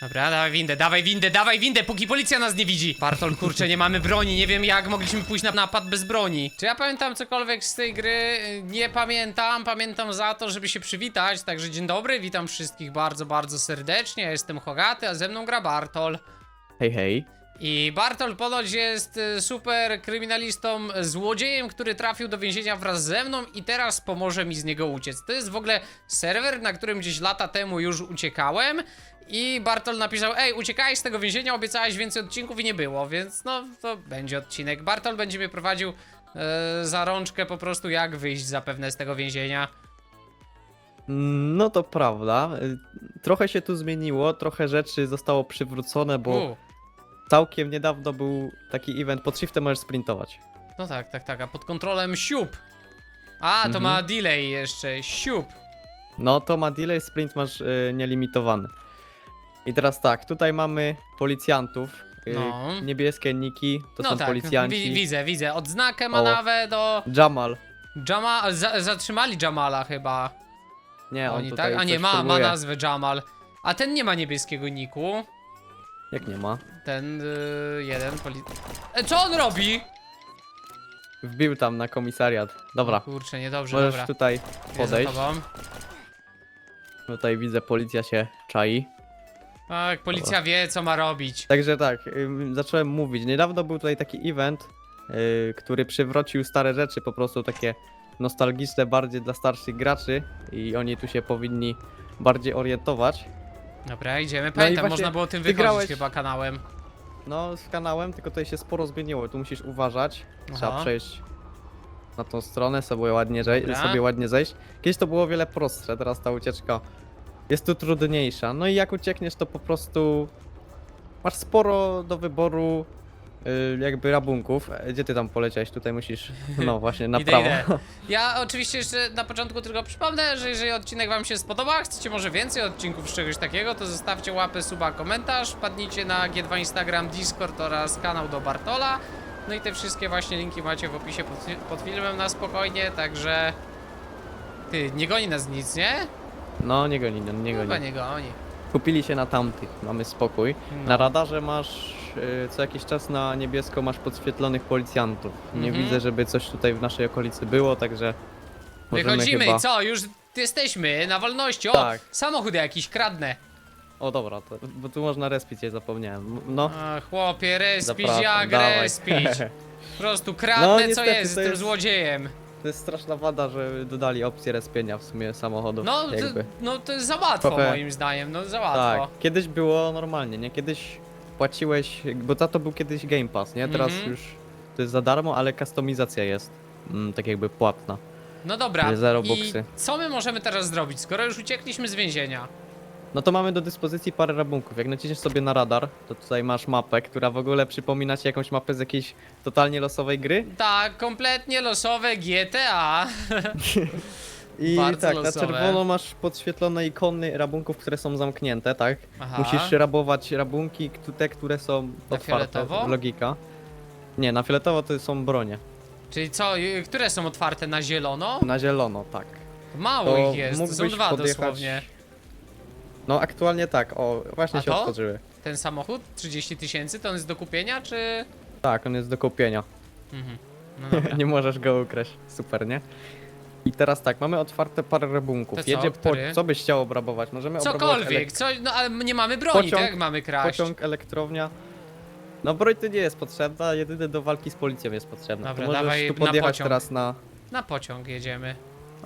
Dobra, dawaj windę, dawaj windę, dawaj windę, póki policja nas nie widzi. Bartol, kurczę, nie mamy broni, nie wiem jak mogliśmy pójść na napad bez broni. Czy ja pamiętam cokolwiek z tej gry? Nie pamiętam, pamiętam za to, żeby się przywitać, także dzień dobry, witam wszystkich bardzo, bardzo serdecznie, ja jestem Hogaty, a ze mną gra Bartol. Hej, hej. I Bartol ponoć jest y, super kryminalistą, złodziejem, który trafił do więzienia wraz ze mną i teraz pomoże mi z niego uciec. To jest w ogóle serwer, na którym gdzieś lata temu już uciekałem i Bartol napisał, ej, uciekałeś z tego więzienia, obiecałeś więcej odcinków i nie było, więc no, to będzie odcinek. Bartol będzie mnie prowadził e, za rączkę po prostu jak wyjść zapewne z tego więzienia. No to prawda. Trochę się tu zmieniło, trochę rzeczy zostało przywrócone, bo U, całkiem niedawno był taki event, pod shiftem możesz sprintować. no tak, tak, tak, a pod kontrolą siup. A, to Mhm. ma delay jeszcze, siup. No to ma delay, sprint masz y, nielimitowany. I teraz tak, tutaj mamy policjantów. y, No. Niebieskie niki, to no są tak, policjanci. wi- widzę, widzę. Odznakę ma O. nawet do Jamal. Jama... Za, zatrzymali Jamala chyba. Nie, on Oni, tutaj tak? A nie, coś ma, ma próbuje. nazwę Jamal. A ten nie ma niebieskiego niku. Jak nie ma? Ten y, jeden poli... E, co on robi? Wbił tam na komisariat. Dobra, Kurczę, niedobrze, możesz dobra. tutaj za podejść. tobą. Tutaj widzę, policja się czai. Tak, policja wie, co ma robić. Także tak, ym, zacząłem mówić. Niedawno był tutaj taki event, yy, który przywrócił stare rzeczy, po prostu takie nostalgiczne bardziej dla starszych graczy i oni tu się powinni bardziej orientować. Dobra, idziemy. No i Pamiętam, właśnie można było tym ty wychodzić grałeś- chyba kanałem. No, z kanałem, tylko tutaj się sporo zmieniło. Tu musisz uważać. Trzeba Aha. przejść na tą stronę, sobie ładnie, Dobra. sobie ładnie zejść. Kiedyś to było o wiele prostsze, teraz ta ucieczka jest tu trudniejsza. No i jak uciekniesz, to po prostu masz sporo do wyboru y, jakby rabunków. E, Gdzie ty tam poleciałeś? Tutaj musisz, no właśnie, na Idę, prawo. idę. Ja oczywiście jeszcze na początku tylko przypomnę, że jeżeli odcinek wam się spodoba, chcecie może więcej odcinków z czegoś takiego, to zostawcie łapę, suba, komentarz, wpadnijcie na G2 Instagram, Discord oraz kanał do Bartola. No i te wszystkie właśnie linki macie w opisie pod, fi- pod filmem na spokojnie, także... Ty, nie goni nas nic, nie? No, nie goni, no, nie Chyba goni. nie goni. Kupili się na tamtych, mamy spokój. No. Na radarze masz y, co jakiś czas na niebiesko masz podświetlonych policjantów. Nie Mhm. widzę, żeby coś tutaj w naszej okolicy było, także możemy Wychodzimy chyba... i co? Już jesteśmy na wolności. O, Tak. samochód jakiś kradnę. O dobra, to, bo tu można respić, ja zapomniałem. No, A, chłopie, respić zapraszam, jak dawaj. respić. Po prostu kradnę No, co niestety, jest, to jestem jest- złodziejem. To jest straszna wada, że dodali opcję respienia w sumie samochodów. No, to, jakby. no to jest za łatwo Trochę- moim zdaniem, no za łatwo. Tak, kiedyś było normalnie, nie? Kiedyś płaciłeś, bo za to był kiedyś Game Pass, nie? Teraz Mhm. już to jest za darmo, ale kustomizacja jest mm, tak jakby płatna. No dobra, Czyli zero i boksy. co my możemy teraz zrobić, skoro już uciekliśmy z więzienia? No to mamy do dyspozycji parę rabunków. Jak naciśniesz sobie na radar, to tutaj masz mapę, która w ogóle przypomina ci jakąś mapę z jakiejś totalnie losowej gry. Tak, kompletnie losowe GTA. I Bardzo tak, losowe. na czerwono masz podświetlone ikony rabunków, które są zamknięte, tak? Aha. Musisz rabować rabunki, te, które są Na otwarte. fioletowo? Logika. Nie, na fioletowo to są bronie. Czyli co, y, które są otwarte na zielono? Na zielono, tak. Mało To ich jest, to są mógłbyś dwa podjechać- dosłownie. No aktualnie tak, o, właśnie A się to? otworzyły. Ten samochód, 30 tysięcy, to on jest do kupienia, czy... Tak, on jest do kupienia. Mhm. No dobra. nie możesz go ukraść. Super, nie? I teraz tak, mamy otwarte parę rabunków. To co, Jedzie po... który? Co byś chciał obrabować? Możemy obrabować Cokolwiek, co, no ale nie mamy broni, Pociąg- tak jak mamy kraść? pociąg, elektrownia. No broń tu nie jest potrzebna, jedyne do walki z policją jest potrzebna. Dobra, to możesz dawaj tu na podjechać pociąg. teraz na... Na pociąg jedziemy.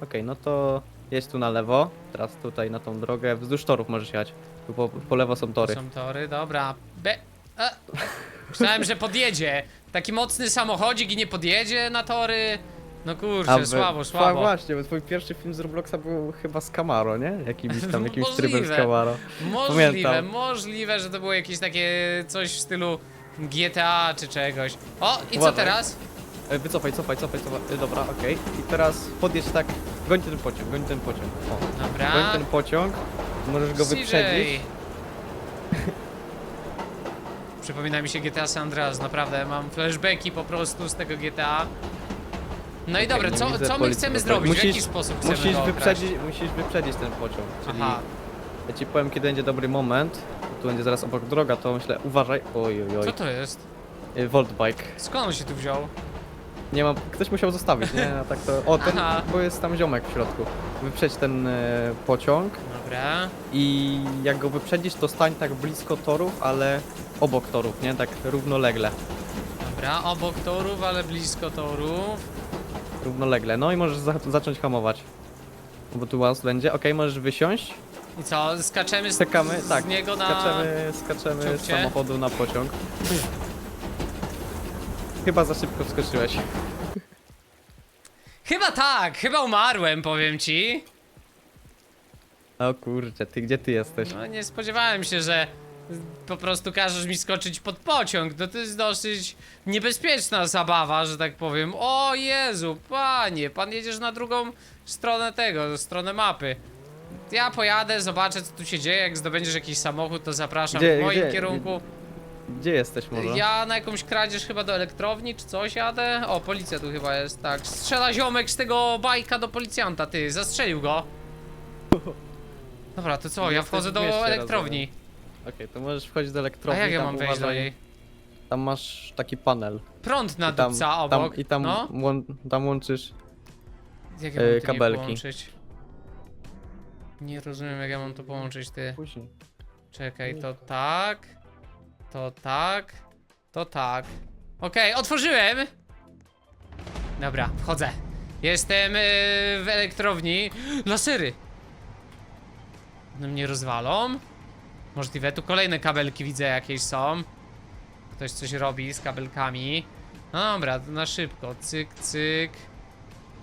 Okej, no to jedź tu na lewo. Teraz tutaj na tą drogę. Wzdłuż torów możesz jechać. Tu po, po lewo są tory. To są tory, dobra. Be... A. Myślałem, że podjedzie. Taki mocny samochodzik i nie podjedzie na tory. No kurczę, wy- słabo, A, słabo. właśnie, bo twój pierwszy film z Robloxa był chyba z Camaro, nie? Jakimś tam, jakimś trybem z Możliwe. Camaro. Możliwe, Pamiętam. możliwe, że to było jakieś takie coś w stylu GTA czy czegoś. O, i co Uważaj. teraz? E, Wycofaj, cofaj, cofaj, cofaj. E, Dobra, okej. I teraz podjedź tak, goń ten pociąg, goń ten pociąg. O, Dobra. goń ten pociąg, możesz go wyprzedzić. Przypomina mi się GTA San Andreas, naprawdę mam flashbacki po prostu z tego GTA. No i dobra, nie co, widzę co my policji. chcemy zrobić? w jaki sposób chcemy Musisz okraść? wyprzedzić, musisz wyprzedzić ten pociąg. Czyli Aha, ja ci powiem kiedy będzie dobry moment. tu będzie zaraz obok droga, to myślę, uważaj, oj, oj, Co oj, to jest? Y, Volt bike. Skąd on się tu wziął? Nie mam, ktoś musiał zostawić, nie? A tak to, o, ten, Aha. bo jest tam ziomek w środku. Wyprzedź ten e, pociąg Dobra. i jak go wyprzedzisz, to stań tak blisko torów, ale obok torów, nie? Tak równolegle. Dobra, obok torów, ale blisko torów. Równolegle. No i możesz za zacząć hamować. Bo tu łaz będzie. Okej, możesz wysiąść. I co, skaczemy z, Skakamy, z tak. niego na... Skaczemy, skaczemy z samochodu na pociąg. Chyba za szybko wskoczyłeś. Chyba tak, chyba umarłem, powiem ci. O kurczę, ty gdzie ty jesteś? No nie spodziewałem się, że po prostu każesz mi skoczyć pod pociąg. No to jest dosyć niebezpieczna zabawa, że tak powiem. O Jezu, panie, pan jedziesz na drugą stronę tego, stronę mapy. Ja pojadę, zobaczę co tu się dzieje, jak zdobędziesz jakiś samochód, to zapraszam Gdzie- w moim gdzie- kierunku. Gdzie jesteś może? Ja na jakąś kradzież chyba do elektrowni czy coś jadę. O, policja tu chyba jest, tak. Strzela ziomek z tego bajka do policjanta, ty, zastrzelił go. Dobra, to co, ja Jesteś wchodzę w do elektrowni. Okej, to możesz wchodzić do A elektrowni. jak ja tam mam wejść do uważaj, niej? Tam masz taki panel. Prąd na I tam, dupca tam, obok. I tam, no? łą, tam łączysz. Jak ja e, mam to kabelki. Nie, połączyć? nie rozumiem jak ja mam to połączyć, ty. Później. Czekaj, to tak. To tak. To tak. Okej, otworzyłem! Dobra, wchodzę. Jestem yy, w elektrowni. Lasery! No mnie rozwalą. Możliwe, tu kolejne kabelki widzę jakieś są. Ktoś coś robi z kabelkami. No dobra, to na szybko. Cyk, cyk.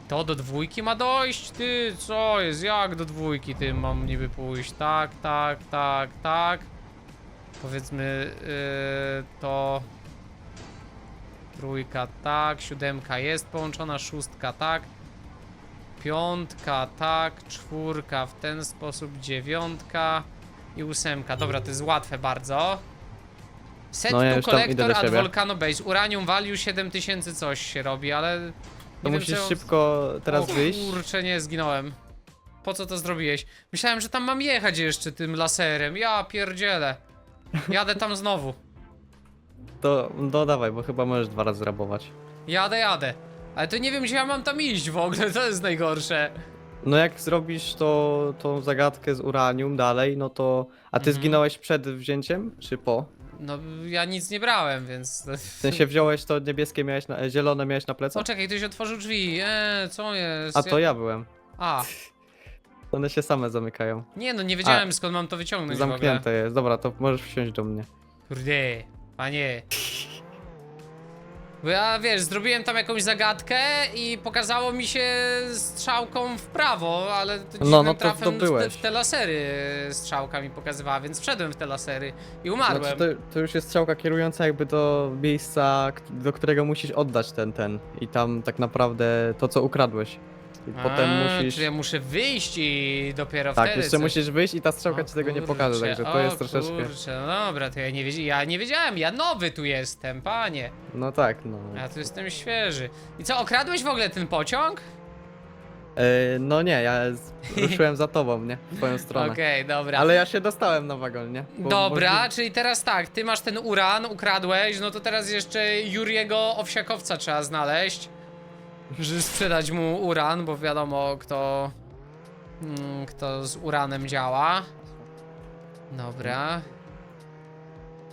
To do dwójki ma dojść? Ty, co jest? Jak do dwójki ty mam niby pójść? Tak, tak, tak, tak. Powiedzmy yy, to... Trójka tak, siódemka jest połączona, szóstka tak. Piątka tak, czwórka w ten sposób, dziewiątka i ósemka. Dobra, to jest łatwe bardzo. Set No, ja to już tam idę collector do at. Volcano Base. Uranium value 7000 coś się robi, ale... Nie To wiem, musisz szybko teraz o, wyjść. kurczę, nie, zginąłem. Po co to zrobiłeś? Myślałem, że tam mam jechać jeszcze tym laserem. Ja pierdzielę. Jadę tam znowu. To no dawaj, bo chyba możesz dwa razy rabować. Jadę, jadę. Ale to nie wiem, gdzie ja mam tam iść w ogóle, to jest najgorsze. No jak zrobisz to, tą zagadkę z uranium dalej, no to... A ty Mhm. zginąłeś przed wzięciem, czy po? No, ja nic nie brałem, więc... W sensie wziąłeś to niebieskie, miałeś na, zielone miałeś na plecach? czekaj, ktoś otworzył drzwi. Eee, co jest? A to ja byłem. A, One się same zamykają. nie no, nie wiedziałem skąd mam to wyciągnąć w. Zamknięte jest. Dobra, to możesz wsiąść do mnie. Kurde, panie. Bo ja wiesz, zrobiłem tam jakąś zagadkę i pokazało mi się strzałką w prawo, ale to No, no to trafem w, te, zdobyłeś. w te lasery strzałka mi pokazywała, więc wszedłem w te lasery i umarłem. Znaczy to, to już jest strzałka kierująca jakby do miejsca, k- do którego musisz oddać ten, ten. I tam tak naprawdę to, co ukradłeś. I potem A, musisz... Czyli ja muszę wyjść i dopiero Tak, wtedy jeszcze coś... musisz wyjść i ta strzałka O ci tego nie kurczę, pokaże, także to o jest troszeczkę... Kurczę, no dobra, to ja nie, wiedz... ja nie wiedziałem, ja nowy tu jestem, panie. No tak, no. Ja tu jestem świeży. I co, okradłeś w ogóle ten pociąg? E, no nie, ja z- ruszyłem za tobą, nie? W twoją stronę. Okej, dobra. Ale ja się dostałem na wagon, nie? Bo Dobra, możliwe- czyli teraz tak, ty masz ten uran, ukradłeś, no to teraz jeszcze Juriego Owsiakowca trzeba znaleźć, żeby sprzedać mu uran, bo wiadomo kto, mm, kto z uranem działa. Dobra.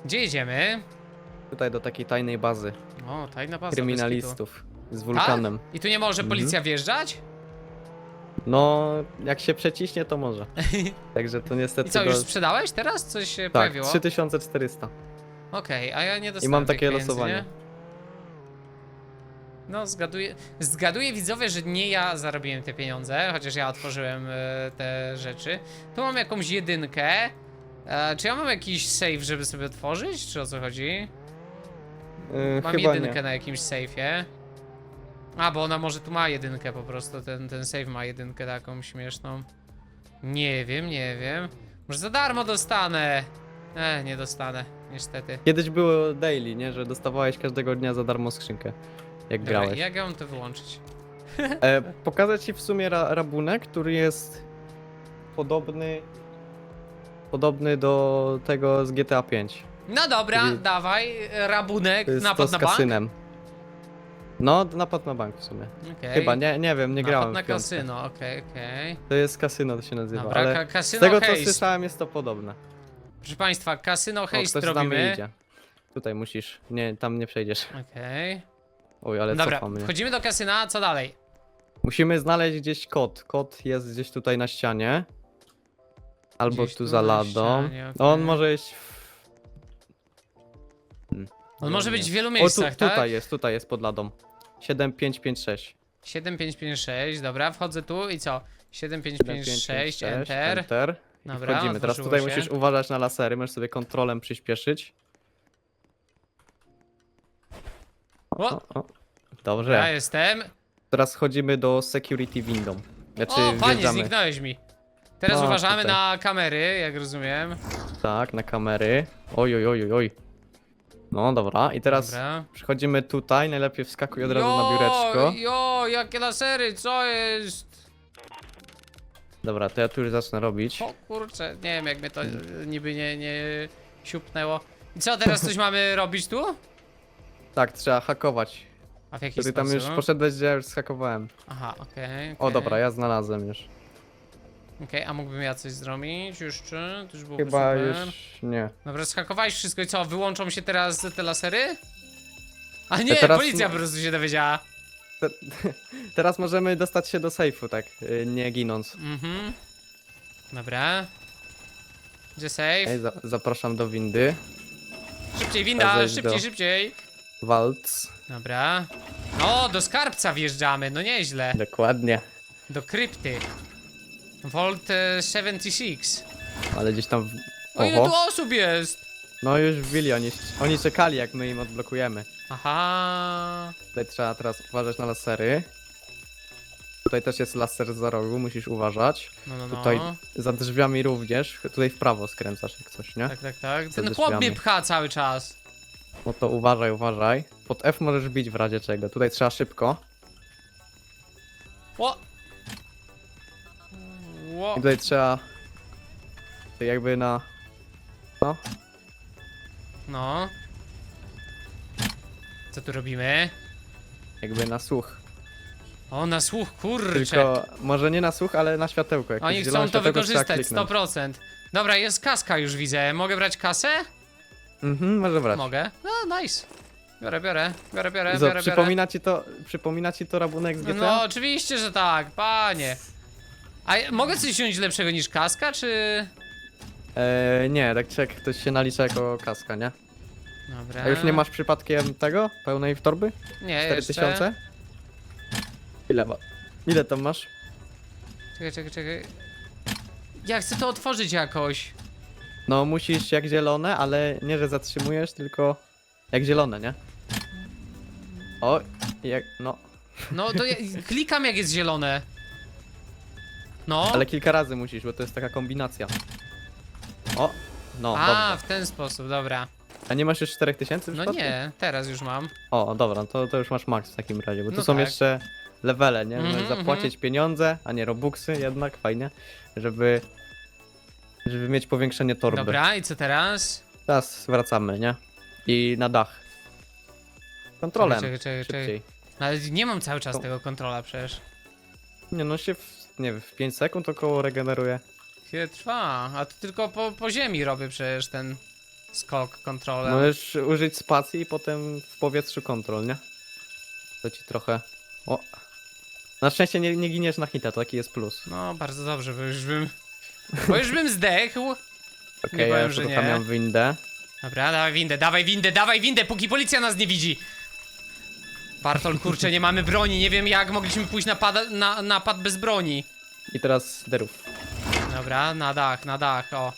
Gdzie jedziemy? Tutaj do takiej tajnej bazy O, tajna baza. bez kryminalistów z kitu. wulkanem. Tak? I tu nie może Mhm. policja wjeżdżać? No, jak się przeciśnie, to może. Także to niestety. I co, go- już sprzedałeś teraz? Coś się Tak, pojawiło? 3400. Okej, a ja nie dostałem mam tych takie pieniędzy, losowanie. Nie? No, zgaduję, zgaduję widzowie, że nie ja zarobiłem te pieniądze, chociaż ja otworzyłem e, te rzeczy. Tu mam jakąś jedynkę. E, czy ja mam jakiś save, żeby sobie otworzyć, czy o co chodzi? Yy, Mam chyba jedynkę nie. na jakimś save'ie. A, bo ona może tu ma jedynkę po prostu, ten, ten save ma jedynkę taką śmieszną. Nie wiem, nie wiem. Może za darmo dostanę. E, nie dostanę, niestety. Kiedyś było daily, nie? Że dostawałeś każdego dnia za darmo skrzynkę. Jak Dobra, grałeś. jak ja mam to wyłączyć? E, pokazać ci w sumie ra rabunek, który jest podobny. podobny do tego z GTA 5. No dobra, Czyli- dawaj, rabunek, napad to z na bank. kasynem. No, napad na bank w sumie. Okej. Chyba, nie, nie wiem, nie napad grałem na w piątkę. kasyno, okej, okej. To jest kasyno, to się nazywa, Dobra, ale ka z kasyno tego co słyszałem jest to podobne. Proszę państwa, kasyno O, hejst ktoś z nami robimy. idzie. Tutaj musisz, nie, tam nie przejdziesz. Okej. Oj, ale Dobra, cofam mnie. wchodzimy do kasyna, co dalej? Musimy znaleźć gdzieś kod. Kod jest gdzieś tutaj na ścianie. Albo Gdzieś tu tu za na ladą. ścianie, On okej. może iść w... On może być w wielu O, tu, miejscach, tak? tutaj jest, tutaj jest pod ladą. 7556. 7556, dobra, wchodzę tu i co? 7556, enter. enter. I Dobra, wchodzimy. Teraz otworzyło tutaj się. musisz uważać na lasery, możesz sobie kontrolem przyspieszyć. O, O, o. ja Dobrze. jestem. Teraz chodzimy do security window. Znaczy O, panie, wjeżdżamy. zniknąłeś mi. Teraz No, uważamy tutaj. na kamery, jak rozumiem. Tak, na kamery. Oj, oj, oj, oj, oj. No dobra, i teraz Dobra. przychodzimy tutaj, najlepiej wskakuj od razu na biureczko. Jo, jakie lasery, co jest? Dobra, to ja tu już zacznę robić. O kurczę, nie wiem jak mnie to e, niby nie, nie siupnęło. I co, teraz coś mamy robić tu? Tak, trzeba hakować. A w jaki sposób? tam już poszedłeś, gdzie ja już schakowałem. Aha, okej, O dobra, ja znalazłem już. Okej, a mógłbym ja coś zrobić jeszcze? To już byłoby Chyba super. już nie. Dobra, schakowałeś wszystko i co, wyłączą się teraz te lasery? A nie, teraz- policja po prostu się dowiedziała. Te, teraz możemy dostać się do sejfu, tak, y, nie ginąc. Mhm. Dobra. Gdzie safe? Ej, za, zapraszam do windy. Szybciej, winda, zejść szybciej, do- szybciej. Waltz. Dobra. No, do skarbca wjeżdżamy, no nieźle. Dokładnie. Do krypty. Volt e, 76. Ale gdzieś tam... w- O ile tu Oho. osób jest? No już wbili, oni, oni czekali jak my im odblokujemy. Aha. Tutaj trzeba teraz uważać na lasery. Tutaj też jest laser za rogu, musisz uważać. No, no, no. Tutaj za drzwiami również. Tutaj w prawo skręcasz jak coś, nie? Tak, tak, tak. Ten chłop mnie pcha cały czas. No to uważaj, uważaj. Pod F możesz bić w razie czego. Tutaj trzeba szybko. Ło. Ło. I tutaj trzeba... Tutaj jakby na... No, No. Co tu robimy? jakby na słuch. O, na słuch, kurczę. Tylko może nie na słuch, ale na światełko. Oni chcą to światełko, trzeba wykorzystać, kliknąć. 100%. Dobra, jest kaska już widzę. Mogę brać kasę? Mhm, może brać. Mogę. No, nice. Biorę, biorę, biorę, biorę, Co, biorę, biorę. przypomina ci to, przypomina ci to rabunek z GTA? No, oczywiście, że tak, panie. A ja- mogę coś wziąć lepszego niż kaska, czy... Eee, nie, tak czy jak ktoś się nalicza jako kaska, nie? Dobra. A już nie masz przypadkiem tego? Pełnej torby? Nie, 4000? jeszcze. Ile ma? Ile tam masz? Czekaj, czekaj, czekaj. Ja chcę to otworzyć jakoś. No musisz jak zielone, ale nie, że zatrzymujesz, tylko jak zielone, nie? O, jak, no, No, to ja klikam jak jest zielone. No. ale kilka razy musisz, bo to jest taka kombinacja. O, no, A, dobrze. w ten sposób, dobra. A nie masz już 4000 w No przypadku? nie, teraz już mam. O, dobra, to, to już masz max w takim razie, bo tu No są tak. jeszcze levele, nie? Mhm, Możesz zapłacić pieniądze, a nie robuxy jednak, fajnie, żeby, żeby mieć powiększenie torby. Dobra, i co teraz? Teraz wracamy, nie? I na dach. Kontrolem, Czekaj, czekaj, czekaj. szybciej. No, ale nie mam cały czas To- tego kontrola przecież. Nie no się, w, nie wiem, w 5 sekund około regeneruje. Chwilę trwa, a to tylko po, po ziemi robię przecież ten skok kontrolem. Możesz użyć spacji i potem w powietrzu kontrol, nie? To ci trochę... O! Na szczęście nie, nie giniesz na hita, to taki jest plus. No, bardzo dobrze, bo już bym... Bo już bym zdechł. Okej, Nie ja powiem, już że nie. uruchamiam windę. Dobra, dawaj windę, dawaj windę, dawaj windę, póki policja nas nie widzi. Bartol, kurczę, nie mamy broni, nie wiem jak mogliśmy pójść na, pada, na napad bez broni. I teraz derów. Dobra, na dach, na dach, o.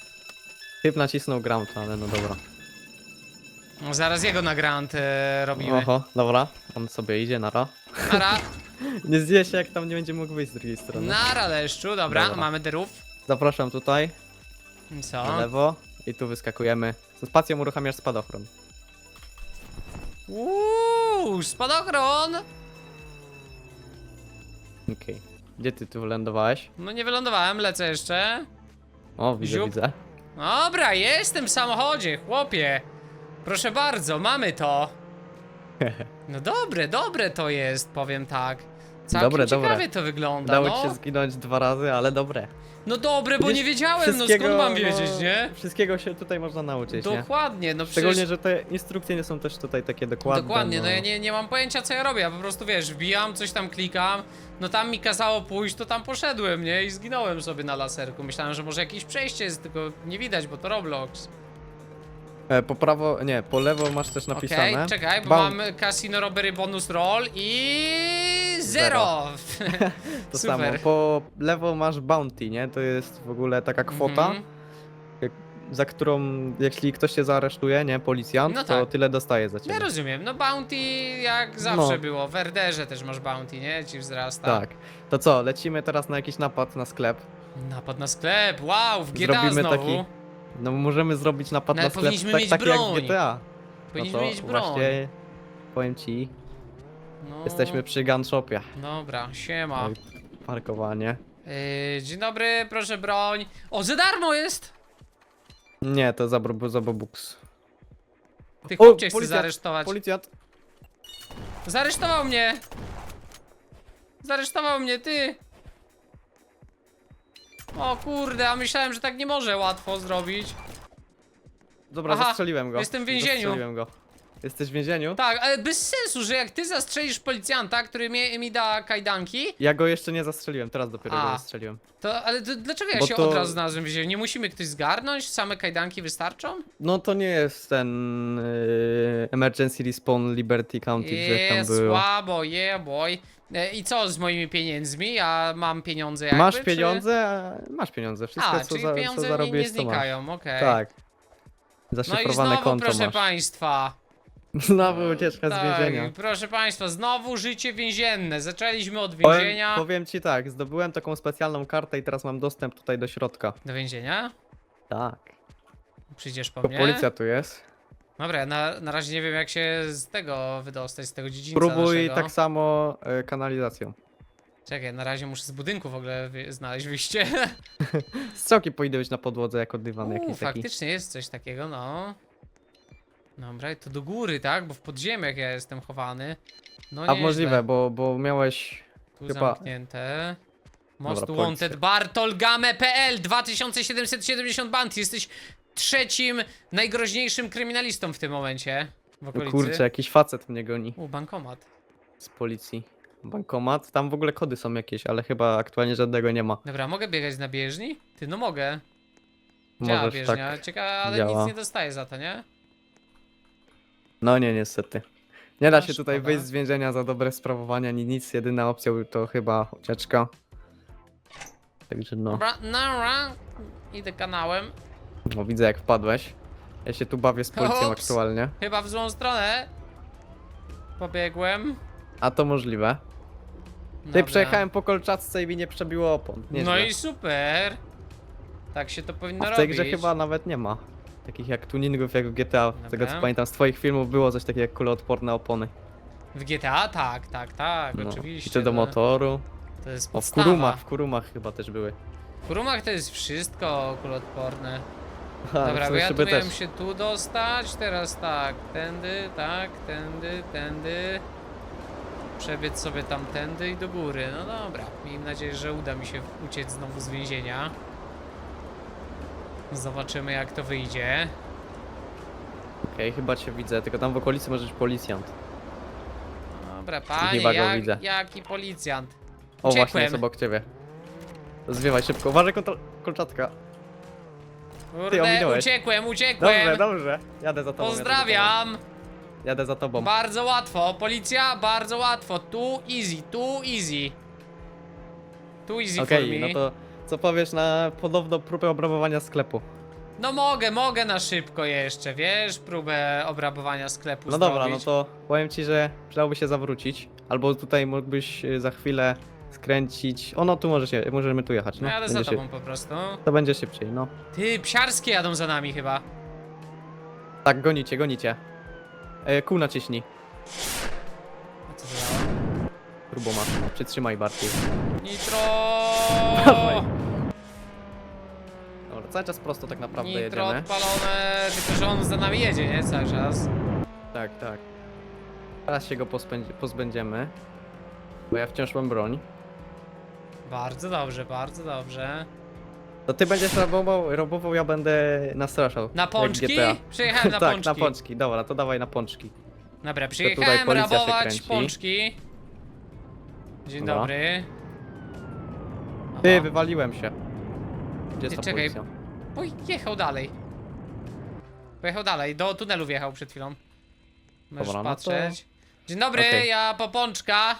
Typ nacisnął ground, ale no dobra. No, Zaraz jego na grant e, robimy. Oho, dobra. On sobie idzie, nara. Nara, Nie zje się, jak tam nie będzie mógł wyjść z drugiej strony. nara leszczu, dobra, Dobra. mamy derów. Zapraszam tutaj, I na Co? lewo. I tu wyskakujemy. Z spacją uruchamiasz spadochron. Uuu, spadochron! Okej. Gdzie ty tu wylądowałeś? No nie wylądowałem, lecę jeszcze. O, widzę, Ziup. widzę. Dobra, jestem w samochodzie, chłopie. Proszę bardzo, mamy to. No dobre, dobre to jest, powiem tak. Całkiem Dobre, ciekawie dobre. to wygląda, Dało no. ci się zginąć dwa razy, ale dobre. No dobre, bo nie wiedziałem, no skąd mam wiedzieć, nie? Wszystkiego się tutaj można nauczyć, nie? Dokładnie, no Szczególnie, przecież... że te instrukcje nie są też tutaj takie dokładne. Dokładnie, no ja nie, nie mam pojęcia co ja robię, ja po prostu wiesz, wbijam, coś tam klikam, no tam mi kazało pójść, to tam poszedłem, nie? I zginąłem sobie na laserku. Myślałem, że może jakieś przejście jest, tylko nie widać, bo to Roblox. E, Po prawo, nie, po lewo masz też Okej, napisane. czekaj, bo Bam- mam Casino Robbery bonus roll i... Zero! To Super. samo. Po lewo masz bounty, nie? To jest w ogóle taka kwota, Mhm. za którą jeśli ktoś cię zaaresztuje, nie, policjant, No to tak. tyle dostaje za ciebie. Ja rozumiem, no bounty jak zawsze No. było, w Erderze też masz bounty, nie? Ci wzrasta. Tak. To co, lecimy teraz na jakiś napad na sklep. Napad na sklep, wow, w GTA Zrobimy znowu. taki- No możemy zrobić napad No, na ale sklep powinniśmy tak, mieć taki jak broń. w GTA. Powinniśmy no to mieć broń. właśnie powiem ci, No, jesteśmy przy gun shopie. Dobra, siema. Oj, Parkowanie. Yy, dzień dobry, proszę broń. O, za darmo jest! Nie, to za, bro- za Bobux. Ty O, chłopcie chce zaresztować. Policjant. Zaresztował mnie! Zaresztował mnie, ty! O kurde, a myślałem, że tak nie może łatwo zrobić. Dobra, Aha, zastrzeliłem go. jestem w więzieniu. Zastrzeliłem go. Jesteś w więzieniu? Tak, ale bez sensu, że jak ty zastrzelisz policjanta, który mi, mi da kajdanki, Ja go jeszcze nie zastrzeliłem, teraz dopiero A. go zastrzeliłem. to ale to, dlaczego ja Bo się to- od razu znalazłem w więzieniu? Nie musimy ktoś zgarnąć? Same kajdanki wystarczą? No to nie jest ten yy, Emergency Respawn Liberty County, jak tam Jest było. słabo, yeah boy. E, I co z moimi pieniędzmi? Ja mam pieniądze jakby, Masz pieniądze? a Masz pieniądze. Wszystko A, co, czyli za, co pieniądze nie, zarobiłeś, nie to masz. znikają, okej. Tak. No i Zaszyfrowane znowu, konto proszę masz. państwa. Znowu ucieczka z tak, więzienia. Proszę państwa, znowu życie więzienne. Zaczęliśmy od Powiem, więzienia. powiem ci tak, zdobyłem taką specjalną kartę i teraz mam dostęp tutaj do środka. Do więzienia? Tak. Przyjdziesz po Bo mnie? policja tu jest. Dobra, na, na razie nie wiem jak się z tego wydostać, z tego dziedzińca Próbuj naszego. tak samo y, kanalizacją. Czekaj, na razie muszę z budynku w ogóle wy- znaleźć wyjście. Strzałki powinny być na podłodze jako dywan Uuu, jakiś taki. faktycznie jest coś takiego, no. Dobra, i to do góry, tak? Bo w podziemiach ja jestem chowany. No A możliwe, bo, bo miałeś... Tu chyba- zamknięte. Most Dobra, Wanted policja. Bartolgame.pl 2770 band. Jesteś trzecim najgroźniejszym kryminalistą w tym momencie. W No okolicy. kurczę, jakiś facet mnie goni U, bankomat. z policji. Bankomat, tam w ogóle kody są jakieś, ale chyba aktualnie żadnego nie ma. Dobra, mogę biegać na bieżni? Ty, no mogę. Działa Możesz bieżnia. tak. Ciekawe, ale działa. nic nie dostaję za to, nie? No nie, niestety. Nie da się tutaj szkoda. wyjść z więzienia za dobre sprawowanie ani nic. Jedyna opcja to chyba ucieczka. Także no, Dobra, nara. Idę kanałem. no widzę jak wpadłeś. Ja się tu bawię z policją aktualnie. Chyba w złą stronę. Pobiegłem. A to możliwe. Tutaj Dobra. przejechałem po kolczatce i mi nie przebiło opon. Nieźle. No i super. Tak się to powinno A w tej robić. grze chyba nawet nie ma. Takich jak tuningów jak w GTA. Z tego co Dobra. pamiętam z twoich filmów było coś takiego jak kuloodporne opony. W GTA? Tak, tak, tak, No. oczywiście. I czy do no. motoru. To jest O, w podstawa. kurumach, w kurumach chyba też były. W kurumach to jest wszystko kuloodporne. Ha, Dobra, bo ja tu szyby miałem też. się tu dostać, teraz tak, tędy, tak, tędy, tędy. Przebiec sobie tamtędy i do góry. No dobra, miejmy nadzieję, że uda mi się uciec znowu z więzienia. Zobaczymy jak to wyjdzie. Okej, chyba cię widzę, tylko tam w okolicy możesz policjant. Dobra, panie, Chyba go jak, widzę. jaki policjant. O, właśnie Uciekłem. jest obok ciebie. Zwiewaj szybko, uważaj kontrol... kolczatka. Kurde, ominąłeś. uciekłem, uciekłem. Dobrze, dobrze. Jadę za tobą. Jadę za Pozdrawiam. tobą. Jadę za tobą. Bardzo łatwo, policja, bardzo łatwo. Tu easy, tu easy. Tu easy Okej, for me. no to co powiesz na podobną próbę obrabowania sklepu? No mogę, mogę na szybko jeszcze, wiesz, próbę obrabowania sklepu No dobra, no zrobić. to powiem ci, że przydałoby się zawrócić. Albo tutaj mógłbyś y, za chwilę skręcić. O no, tu może się, możemy tu jechać, No no. jadę za Będzie tobą po prostu. To będzie szybciej, no. Ty, psiarskie jadą za nami chyba. Tak, gonicie, gonicie. E, kół naciśnij. A co to dało? Turbo masz. Przytrzymaj bardziej. Nitro! Dawaj. Cały czas prosto tak naprawdę Nitro jedziemy. odpalone, tylko że on za nami jedzie, nie? Cały czas. Tak, tak. Teraz się go pospędzi- pozbędziemy. Bo ja wciąż mam broń. Bardzo dobrze, bardzo dobrze. To ty będziesz robował, robował ja będę nastraszał. Na jak pączki? GTA. Przyjechałem na tak, pączki. na pączki. Dobra, to dawaj na pączki. Dobra, przyjechałem policja się rabować kręci. pączki. Dzień Dobra. dobry. Ty, Aha. wywaliłem się. Gdzie jest Ty, ta czekaj. policja? Pojechał dalej. Pojechał dalej, do tunelu wjechał przed chwilą. Możesz Dobra, no to- patrzeć. Dzień dobry, Okej. ja po pączka.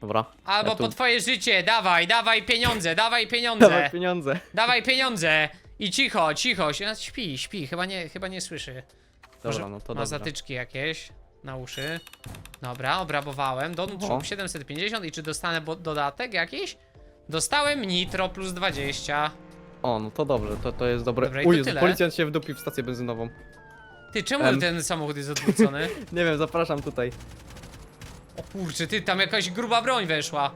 Dobra. Albo ja tu- po twoje życie, dawaj, dawaj pieniądze, dawaj pieniądze. Dawaj pieniądze. Dawaj pieniądze! I cicho, cicho, się- śpi, śpi, chyba nie, chyba nie słyszy. Może Dobra, no to ma dobra. zatyczki jakieś na uszy. Dobra, obrabowałem. Troop 750 i czy dostanę bo- dodatek jakiś? Dostałem nitro plus 20. O, no to dobrze, to, to jest dobre. Dobra, i to Uj, tyle. policjant się wdupił w stację benzynową. Ty, czemu Em. ten samochód jest odwrócony? Nie wiem, zapraszam tutaj. O kurczę, ty, tam jakaś gruba broń weszła.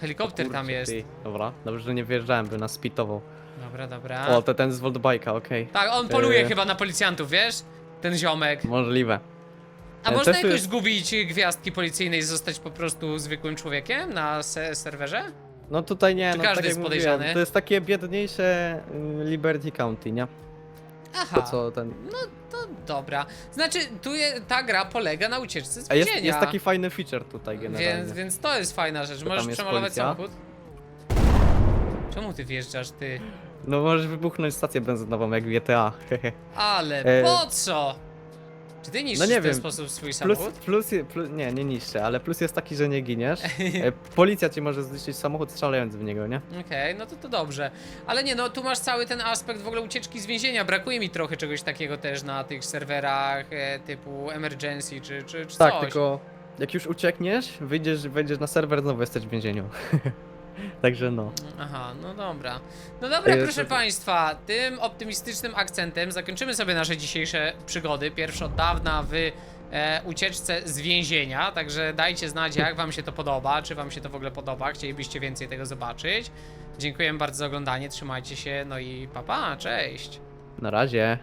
Helikopter tam Kurczę, jest. ty. Dobra, dobrze, że nie wjeżdżałem, by nas spitował. Dobra, dobra. O, to ten z Voltbike'a, okej. Tak, on poluje E. chyba na policjantów, wiesz? Ten ziomek. Możliwe. A E, można też tu jakoś jest- zgubić gwiazdki policyjnej i zostać po prostu zwykłym człowiekiem na se serwerze? No tutaj nie, Czy no każdy tak jak jest mówiłem, podejrzany? to jest takie biedniejsze y, Liberty County, nie? Aha, To co ten... to dobra. Znaczy, tu je, ta gra polega na ucieczce z A jest, więzienia. jest taki fajny feature tutaj generalnie. więc, więc to jest fajna rzecz. Możesz jest przemalować policja? samochód. Czemu ty wjeżdżasz, ty? No możesz wybuchnąć stację benzynową jak w GTA. Ale E, po co? Czy ty niszczysz no nie w ten wiem. sposób swój plus, samochód? plus, plus, nie, nie niszczę, ale plus jest taki, że nie giniesz. E, Policja ci może zniszczyć samochód strzelając w niego, nie? Okej, no to to dobrze. Ale nie, no tu masz cały ten aspekt w ogóle ucieczki z więzienia. Brakuje mi trochę czegoś takiego też na tych serwerach e, typu emergency czy, czy, czy Tak, coś. tylko jak już uciekniesz, wyjdziesz, wejdziesz na serwer, znowu jesteś w więzieniu. Także no. Aha, no dobra. No dobra, Jest- proszę Państwa, tym optymistycznym akcentem zakończymy sobie nasze dzisiejsze przygody. Pierwsze od dawna w e, ucieczce z więzienia. Także dajcie znać, jak Wam się to podoba, czy Wam się to w ogóle podoba, chcielibyście więcej tego zobaczyć. Dziękuję bardzo za oglądanie, trzymajcie się, no i papa, cześć. Na razie.